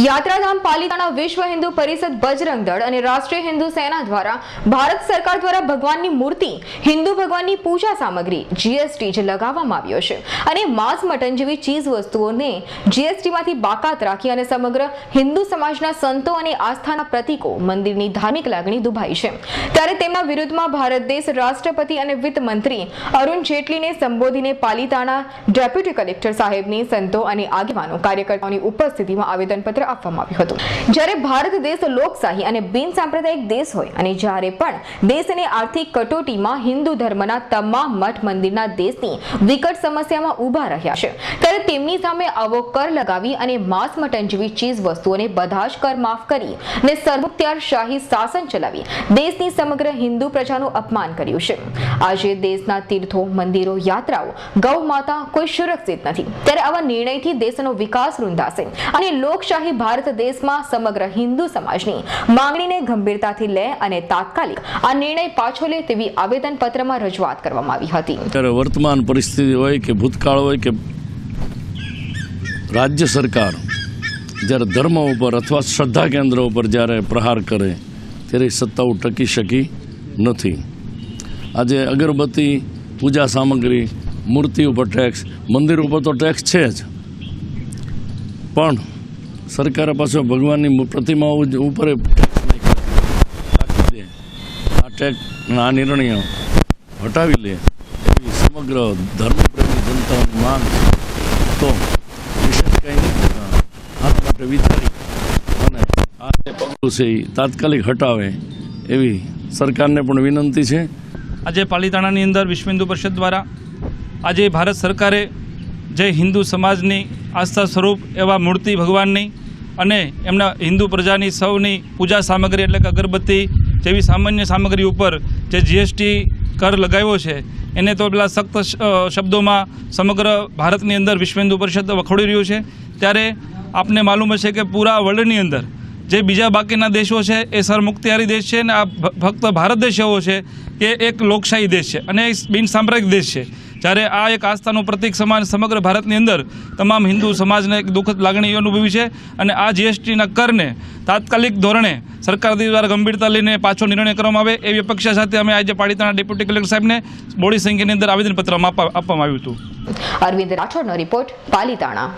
યાત્રાધામ પાલિતાણા વિશ્વ હિન્દુ પરિષદ બજરંગ દળ અને રાષ્ટ્રીય હિન્દુ સેના દ્વારા ભારત સરકાર દ્વારા ભગવાનની મૂર્તિ, હિન્દુ ભગવાનની પૂજા સામગ્રી જીએસટી જે લગાવવામાં આવ્યો છે. અને માંસ, મટન જેવી ચીજ વસ્તુઓને જીએસટીમાંથી બાકાત રાખી અને સમગ્ર હિન્દુ સમાજના સંતો અને આસ્થાના પ્રતીકો મંદિરની ધાર્મિક લાગણી દુભાઈ છે. ત્યારે તેમના વિરુદ્ધમાં ભારત દેશ રાષ્ટ્રપતિ અને વિત્ત મંત્રી અરુણ જેટલીને સંબોધીને પાલિતાણા ડેપ્યુટી કલેક્ટર સાહેબની સંતો અને આગેવાનો કાર્યકર્તાઓની ઉપસ્થિતિમાં આવેદનપત્ર આપવામાં આવ્યું હતું. જ્યારે ભારત દેશ લોકશાહી અને બિન સાંપ્રદાયિક દેશ હોય અને જ્યારે પણ દેશની આર્થિક કટોટીમાં હિન્દુ ધર્મના તમામ મઠ મંદિરના દેશની વિકટ સમસ્યામાં ઊભા રહ્યા છે, ત્યારે તેમની સામે આવો કર લગાવી અને માંસ મટન જેવી ચીજ વસ્તુઓને બધા જ કર માફ કરી ને શાહી શાસન ચલાવી દેશની સમગ્ર હિન્દુ પ્રજાનું અપમાન કર્યું છે. આજે દેશના તીર્થો, મંદિરો, યાત્રાઓ ગૌ માતા કોઈ સુરક્ષિત નથી. ત્યારે આવા નિર્ણયથી દેશનો વિકાસ રૂંધાશે અને લોકશાહી ભારત દેશમાં સમગ્ર હિન્દુ સમાજની માંગણીને ગંભીરતાથી લે અને તાત્કાલિક આ નિર્ણય પાછો લે તેવી આવેદનપત્રમાં રજૂઆત કરવામાં આવી હતી. વર્તમાન પરિસ્થિતિ હોય કે ભૂતકાળ હોય કે રાજ્ય સરકાર જ્યારે ધર્મ ઉપર અથવા શ્રદ્ધા કેન્દ્ર ઉપર જ્યારે પ્રહાર કરે ત્યારે સત્તાઓ ટકી શકી નથી. આજે અગરબત્તી પૂજા સામગ્રી, મૂર્તિ ઉપર ટેક્સ મંદિર ઉપર તો ટેક્સ છે જ. પણ સરકારે પાસે ભગવાનની પ્રતિમાઓ ઉપર ટેક્સ આ ટેક્સ આ નિર્ણય હટાવી લે એવી સમગ્ર ધર્મપ્રેમી જનતાની માંગ. તો વિશેષ કંઈ. આ માટે વિચારી અને આ જે પગલું છે એ તાત્કાલિક હટાવે એવી સરકારને પણ વિનંતી છે આજે પાલિતાણાની અંદર વિશ્વ હિન્દુ પરિષદ દ્વારા આજે ભારત સરકારે જે હિન્દુ સમાજની આસ્થા સ્વરૂપ એવા મૂર્તિ ભગવાનની અને એમના હિન્દુ પ્રજાની સૌની પૂજા સામગ્રી એટલે કે અગરબત્તી જેવી સામાન્ય સામગ્રી ઉપર જે જીએસટી કર લગાવ્યો છે, એને તો પેલા સખ્ત શબ્દોમાં સમગ્ર ભારતની અંદર વિશ્વ હિન્દુ પરિષદ વખોડી રહ્યું છે. ત્યારે આપને માલુમ હશે કે પૂરા વર્લ્ડની અંદર જે બીજા બાકીના દેશો છે એ સરમુખત્યારી દેશ છે અને આ ફક્ત ભારત દેશ એવો છે કે એક લોકશાહી દેશ છે અને એ બિન દેશ છે. જ્યારે આ એક આસ્થાનું પ્રતિક સમાન સમગ્ર ભારતની અંદર તમામ હિન્દુ સમાજને એક દુઃખદ લાગણી અનુભવી છે અને આ જીએસટીના કરને તાત્કાલિક ધોરણે સરકાર દ્વારા ગંભીરતા લઈને પાછો નિર્ણય કરવામાં આવે એવી અપેક્ષા સાથે અમે આજે પાલિતાણા ડેપ્યુટી કલેક્ટર સાહેબને બોડી સંખ્યાની અંદર આવેદનપત્ર આપવા- આપવામાં આવ્યું હતું. અરવિંદ રાઠોડનો રિપોર્ટ પાલિતાણા.